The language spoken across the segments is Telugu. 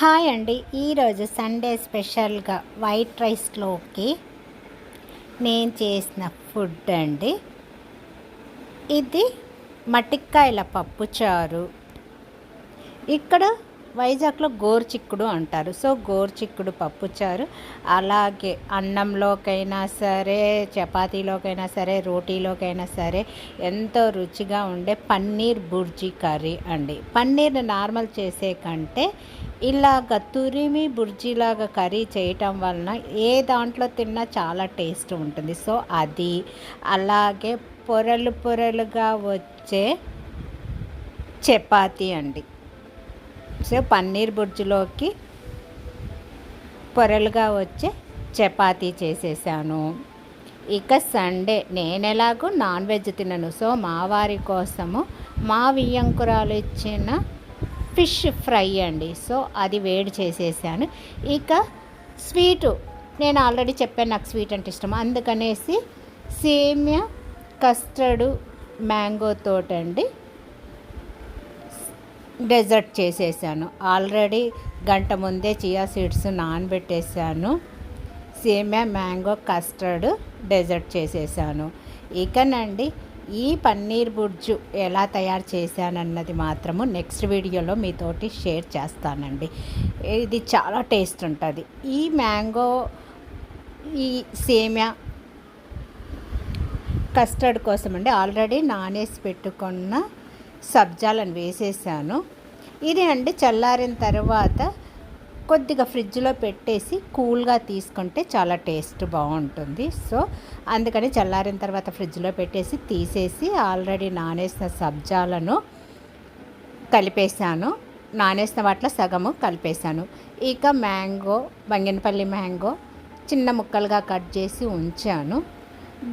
హాయ్ అండి. ఈరోజు సండే స్పెషల్గా వైట్ రైస్లోకి నేను చేసిన ఫుడ్ అండి. ఇది మటిక్కాయల పప్పుచారు ఇక్కడ వైజాగ్లో గోరుచిక్కుడు అంటారు. సో గోరుచిక్కుడు పప్పుచారు అలాగే అన్నంలోకైనా సరే చపాతీలోకైనా సరే రోటీలోకైనా సరే ఎంతో రుచిగా ఉండే పన్నీర్ బుర్జీ కర్రీ అండి. పన్నీర్ నార్మల్ చేసే కంటే ఇలాగ తురిమి బుర్జీలాగా కర్రీ చేయటం వలన ఏ దాంట్లో తిన్నా చాలా టేస్ట్ ఉంటుంది. సో అది అలాగే పొరలు పొరలుగా వచ్చే చపాతీ అండి. సో పన్నీర్ బుర్జిలోకి పొరలుగా వచ్చే చపాతీ చేసేసాను. ఇక సండే నేను ఎలాగో నాన్ వెజ్ తినను. సో మా వారి కోసము మా వియ్యంకురాలు ఇచ్చిన ఫిష్ ఫ్రై అండి. సో అది వేడి చేసేసాను. ఇక స్వీటు నేను ఆల్రెడీ చెప్పాను నాకు స్వీట్ అంటే ఇష్టం. అందుకనేసి సేమియా కస్టర్డు మ్యాంగో తోటండి. డెజర్ట్ చేసేసాను. ఆల్రెడీ గంట ముందే చియా సీడ్స్ నానబెట్టేసాను. సేమియా మ్యాంగో కస్టర్డ్ డెజర్ట్ చేసేసాను. ఇకనండి ఈ పన్నీర్ బుర్జు ఎలా తయారు చేశానన్నది మాత్రము నెక్స్ట్ వీడియోలో మీతోటి షేర్ చేస్తానండి. ఇది చాలా టేస్ట్ ఉంటుంది. ఈ మ్యాంగో ఈ సేమియా కస్టర్డ్ కోసం అండి. ఆల్రెడీ నానేసి పెట్టుకున్న సబ్జాలను వేసేసాను. ఇది అండి చల్లారిన తర్వాత కొద్దిగా ఫ్రిడ్జ్లో పెట్టేసి కూల్గా తీసుకుంటే చాలా టేస్ట్ బాగుంటుంది సో అందుకని చల్లారిన తర్వాత ఫ్రిడ్జ్లో పెట్టేసి తీసేసి ఆల్రెడీ నానేసిన సబ్జాలను కలిపేసాను నానేసిన వాటిలో సగము కలిపేశాను. ఇక మ్యాంగో బంగినపల్లి మ్యాంగో చిన్న ముక్కలుగా కట్ చేసి ఉంచాను.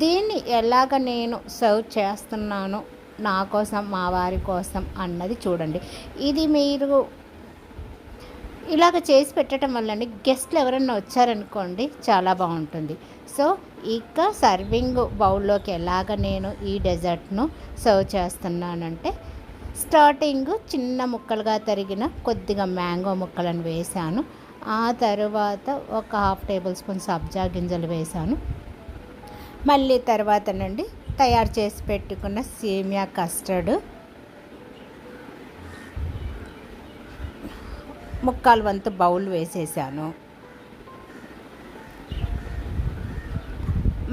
దీన్ని ఎలాగ నేను సర్వ్ చేస్తున్నాను నా కోసం మా వారి కోసం అన్నది చూడండి. ఇది మీరు ఇలాగ చేసి పెట్టడం వల్లండి. గెస్ట్లు ఎవరన్నా వచ్చారనుకోండి చాలా బాగుంటుంది. సో ఇక సర్వింగ్ బౌల్లోకి ఎలాగ నేను ఈ డెజర్ట్ను సర్వ్ చేస్తున్నానంటే స్టార్టింగ్ చిన్న ముక్కలుగా తరిగిన కొద్దిగా మ్యాంగో ముక్కలను వేశాను. ఆ తర్వాత ఒక హాఫ్ టేబుల్ స్పూన్ సబ్జా గింజలు వేశాను. మళ్ళీ తర్వాత నుండి తయారు చేసి పెట్టుకున్న సేమియా కస్టర్డ్ ముక్కాలు వంతు బౌల్ వేసేసాను.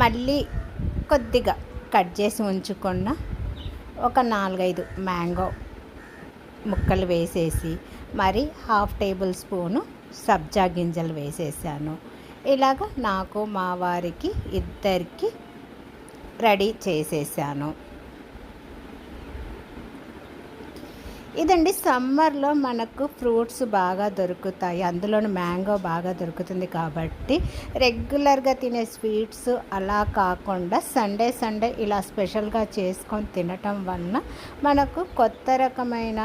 మళ్ళీ కొద్దిగా కట్ చేసి ఉంచుకున్న ఒక నాలుగైదు మ్యాంగో ముక్కలు వేసేసి మరి హాఫ్ టేబుల్ స్పూను సబ్జా గింజలు వేసేసాను. ఇలాగ నాకు మా వారికి ఇద్దరికి రెడీ చేసేసాను. ఇదండి సమ్మర్లో మనకు ఫ్రూట్స్ బాగా దొరుకుతాయి. అందులోనూ మ్యాంగో బాగా దొరుకుతుంది కాబట్టి రెగ్యులర్గా తినే స్వీట్స్ అలా కాకుండా సండే సండే ఇలా స్పెషల్గా చేసుకొని తినటం వలన మనకు కొత్త రకమైన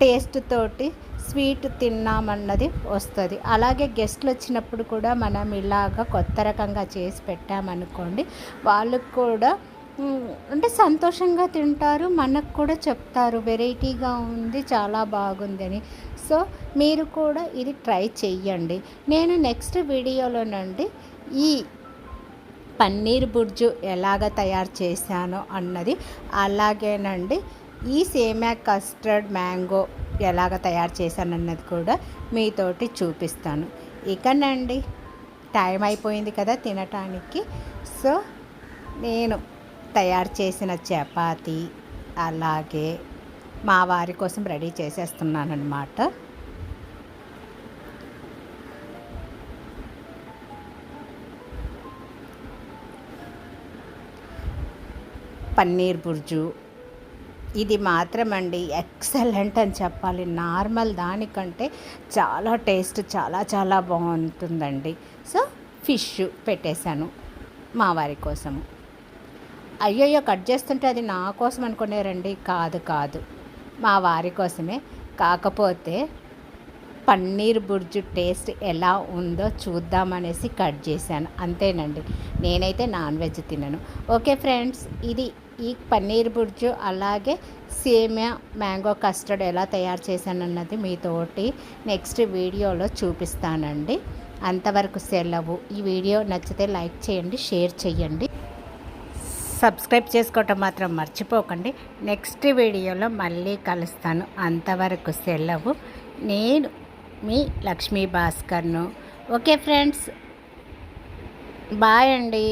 టేస్ట్ తోటి స్వీట్ తిన్నామన్నది వస్తుంది. అలాగే గెస్ట్లు వచ్చినప్పుడు కూడా మనం ఇలాగ కొత్త రకంగా చేసి పెట్టామనుకోండి వాళ్ళకు కూడా అంటే సంతోషంగా తింటారు మనకు కూడా చెప్తారు వెరైటీగా ఉంది చాలా బాగుంది అని. సో మీరు కూడా ఇది ట్రై చెయ్యండి. నేను నెక్స్ట్ వీడియోలోనండి ఈ పన్నీర్ బుర్జు ఎలాగ తయారు చేశానో అన్నది అలాగేనండి ఈ సేమ్యా కస్టర్డ్ మ్యాంగో ఎలాగ తయారు చేశానన్నది కూడా మీతోటి చూపిస్తాను. ఇకనండి టైం అయిపోయింది కదా తినటానికి. సో నేను తయారు చేసిన చపాతి అలాగే మా వారి కోసం రెడీ చేసేస్తున్నాను అనమాట పన్నీర్ బుర్జు. ఇది మాత్రం అండి ఎక్సలెంట్ అని చెప్పాలి. నార్మల్ దానికంటే చాలా టేస్ట్ చాలా చాలా బాగుంటుందండి. సో ఫిష్ పెట్టేశాను మా వారి కోసము. అయ్యయ్యో కట్ చేస్తుంటే అది నా కోసం అనుకునేరండి కాదు కాదు. మా వారి కోసమే. కాకపోతే పన్నీర్ బుర్జు టేస్ట్ ఎలా ఉందో చూద్దామనేసి కట్ చేశాను. అంతేనండి. నేనైతే నాన్ వెజ్ తినను. ఓకే ఫ్రెండ్స్ ఇది ఈ పన్నీర్ బుర్జు అలాగే సేమియా మ్యాంగో కస్టర్డ్ ఎలా తయారు చేశానన్నది మీతోటి నెక్స్ట్ వీడియోలో చూపిస్తానండి. అంతవరకు సెలవు. ఈ వీడియో నచ్చితే లైక్ చేయండి షేర్ చేయండి. సబ్స్క్రైబ్ చేసుకోవటం మాత్రం మర్చిపోకండి. నెక్స్ట్ వీడియోలో మళ్ళీ కలుస్తాను. అంతవరకు సెలవు. నేను మీ లక్ష్మీ భాస్కర్ను. Okay friends. బాయ్ అండి.